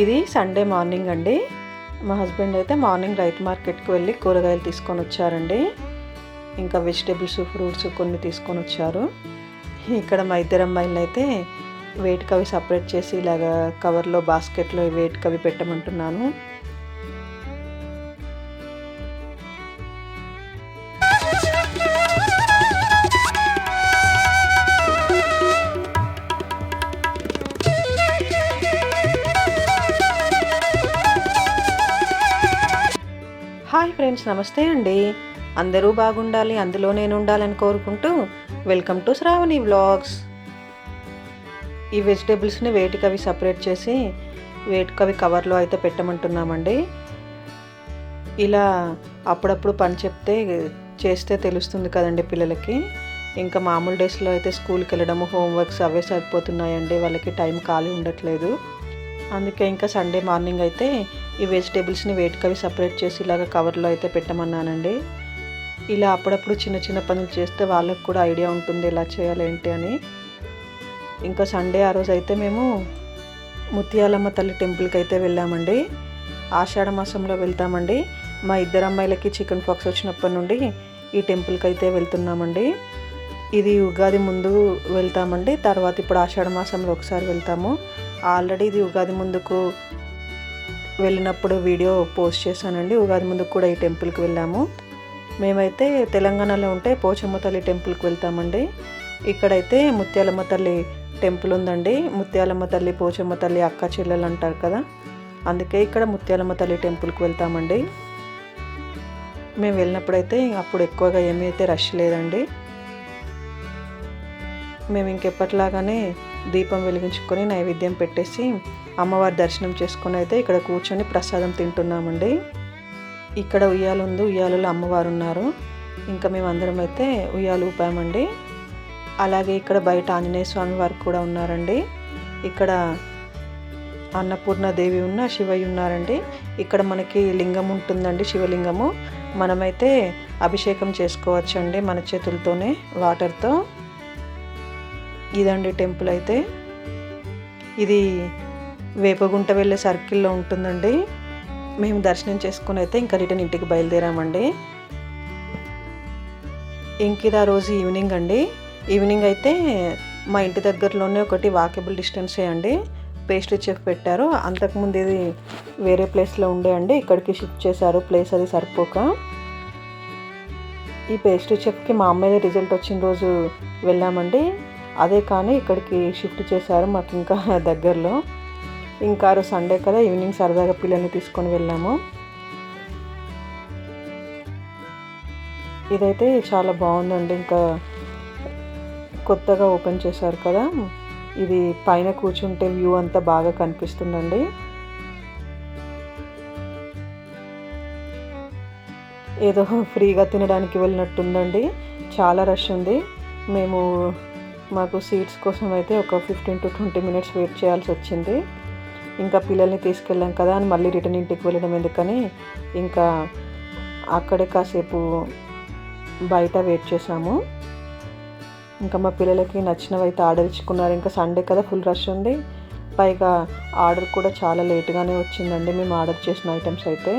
ఇది Sunday morning అండి. మా హస్బెండ్ అయితే మార్నింగ్ రైతు మార్కెట్కి వెళ్ళి కూరగాయలు తీసుకొని వచ్చారండి. ఇంకా వెజిటేబుల్స్ ఫ్రూట్స్ కొన్ని తీసుకొని వచ్చారు. ఇక్కడ మా ఇద్దరు అమ్మాయిలు అయితే వేటికవి అవి సపరేట్ చేసి ఇలాగా కవర్లో బాస్కెట్లో వేటికవి అవి పెట్టమంటున్నాను. ఫ్రెండ్స్ నమస్తే అండి. అందరూ బాగుండాలి అందులో నేను ఉండాలని కోరుకుంటూ వెల్కమ్ టు శ్రావణి వ్లాగ్స్. ఈ వెజిటేబుల్స్ని వేటికవి అవి సపరేట్ చేసి వేటికవి కవర్లో అయితే పెట్టమంటున్నామండి. ఇలా అప్పుడప్పుడు పని చెప్తే చేస్తే తెలుస్తుంది కదండి పిల్లలకి. ఇంకా మామూలు డేస్లో అయితే స్కూల్కి వెళ్ళడము హోంవర్క్స్ అవే సరిపోతున్నాయండి. వాళ్ళకి టైం ఖాళీ ఉండట్లేదు. అందుకే ఇంకా సండే మార్నింగ్ అయితే ఈ వెజిటేబుల్స్ని వేటికవి సపరేట్ చేసి ఇలాగ కవర్లో అయితే పెట్టమన్నానండి. ఇలా అప్పుడప్పుడు చిన్న చిన్న పనులు చేస్తే వాళ్ళకి కూడా ఐడియా ఉంటుంది ఎలా చేయాలి ఏంటి అని. ఇంకా సండే ఆ రోజు అయితే మేము ముత్యాలమ్మ తల్లి టెంపుల్కి అయితే వెళ్ళామండి. ఆషాఢ మాసంలో వెళ్తామండి. మా ఇద్దరు అమ్మాయిలకి చికెన్ ఫాక్స్ వచ్చినప్పటి నుండి ఈ టెంపుల్కి అయితే వెళ్తున్నామండి. ఇది ఉగాది ముందు వెళ్తామండి. తర్వాత ఇప్పుడు ఆషాఢ మాసంలో ఒకసారి వెళ్తాము. ఆల్రెడీ ఇది ఉగాది ముందుకు వెళ్ళినప్పుడు వీడియో పోస్ట్ చేశానండి. ఉగాది ముందుకు కూడా ఈ టెంపుల్కి వెళ్ళాము. మేమైతే తెలంగాణలో ఉంటే పోచమ్మ తల్లి టెంపుల్కి వెళ్తామండి. ఇక్కడైతే ముత్యాలమ్మ తల్లి టెంపుల్ ఉందండి. ముత్యాలమ్మ తల్లి పోచమ్మ తల్లి అక్క చెల్లెలు అంటారు కదా. అందుకే ఇక్కడ ముత్యాలమ్మ తల్లి టెంపుల్కి వెళ్తామండి. మేము వెళ్ళినప్పుడైతే అప్పుడు ఎక్కువగా ఏమీ అయితే రష్ లేదండి. మేము ఇంకెప్పటిలాగానే దీపం వెలిగించుకొని నైవేద్యం పెట్టేసి అమ్మవారి దర్శనం చేసుకొని అయితే ఇక్కడ కూర్చొని ప్రసాదం తింటున్నామండి. ఇక్కడ ఉయ్యాలు ఉంది ఉయ్యాలలో అమ్మవారు ఉన్నారు ఇంకా మేము అందరం అయితే ఉయ్యాలు ఊపామండి. అలాగే ఇక్కడ బయట ఆంజనేయ స్వామి వారు కూడా ఉన్నారండి. ఇక్కడ అన్నపూర్ణ దేవి ఉన్న శివయ్య ఉన్నారండి. ఇక్కడ మనకి లింగం ఉంటుందండి శివలింగము. మనమైతే అభిషేకం చేసుకోవచ్చండి మన చేతులతోనే వాటర్తో. ఇదండి టెంపుల్ అయితే. ఇది వేపగుంట వెళ్ళే సర్కిల్లో ఉంటుందండి. మేము దర్శనం చేసుకుని అయితే ఇంకా రిటర్న్ ఇంటికి బయలుదేరామండి. ఇంక ఇది ఆ రోజు ఈవినింగ్ అండి. ఈవినింగ్ అయితే మా ఇంటి దగ్గరలోనే ఒకటి వాకబుల్ డిస్టెన్సే అండి. పేస్ట్రీ చెఫ్ పెట్టారు. అంతకుముందు ఇది వేరే ప్లేస్లో ఉండే అండి. ఇక్కడికి షిఫ్ట్ చేశారు. ప్లేస్ అది సరిపోక. ఈ పేస్ట్రీ చెఫ్కి మా అమ్మాయి రిజల్ట్ వచ్చిన రోజు వెళ్ళామండి. అదే కానీ ఇక్కడికి షిఫ్ట్ చేశారు మాకు ఇంకా దగ్గరలో. ఇంకా సండే కదా ఈవినింగ్ సరదాగా పిల్లల్ని తీసుకొని వెళ్ళాము. ఇదైతే చాలా బాగుందండి. ఇంకా కొత్తగా ఓపెన్ చేశారు కదా ఇది పైన కూర్చుంటే వ్యూ అంతా బాగా కనిపిస్తుందండి. ఏదో ఫ్రీగా తినడానికి వెళ్ళినట్టుందండి. చాలా రష్ ఉంది. మేము మాకు సీట్స్ కోసం అయితే ఒక fifteen to twenty minutes wait చేయాల్సి వచ్చింది. ఇంకా పిల్లల్ని తీసుకెళ్ళాం కదా అని మళ్ళీ రిటర్న్ ఇంటికి వెళ్ళడం ఎందుకని ఇంకా అక్కడే కాసేపు బయట వెయిట్ చేసాము ఇంకా మా పిల్లలకి నచ్చినవి అయితే ఆర్డర్ ఇచ్చుకున్నారు ఇంకా సండే కదా ఫుల్ రష్ ఉంది. పైగా ఆర్డర్ కూడా చాలా లేట్గానే వచ్చిందండి. మేము ఆర్డర్ చేసిన ఐటమ్స్ అయితే.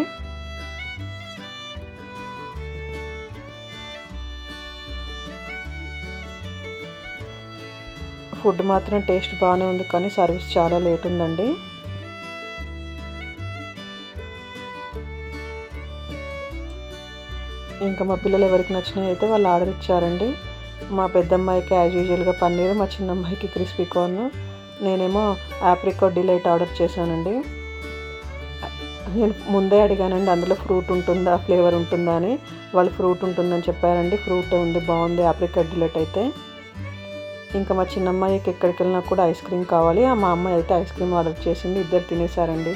ఫుడ్ మాత్రం టేస్ట్ బాగానే ఉంది కానీ సర్వీస్ చాలా లేట్ ఉందండి. ఇంకా మా పిల్లలు ఎవరికి నచ్చినాయి అయితే వాళ్ళు ఆర్డర్ ఇచ్చారండి. మా పెద్దమ్మాయికి యాజ్ యూజువల్గా పన్నీర్ మా చిన్న అమ్మాయికి క్రిస్పీ కార్న్ నేనేమో ఆప్రికాట్ డిలైట్ ఆర్డర్ చేశానండి. నేను ముందే అడిగానండి అందులో ఫ్రూట్ ఉంటుందా ఫ్లేవర్ ఉంటుందా అని. వాళ్ళు ఫ్రూట్ ఉంటుందని చెప్పారండి ఫ్రూట్ ఉంది బాగుంది ఆప్రికాట్ డిలైట్ అయితే. ఇంకా మా చిన్నమ్మాయికి ఎక్కడికి వెళ్ళినా కూడా ఐస్ క్రీమ్ కావాలి. మా అమ్మాయి అయితే ఐస్ క్రీమ్ ఆర్డర్ చేసింది. ఇద్దరు తినేసారండి.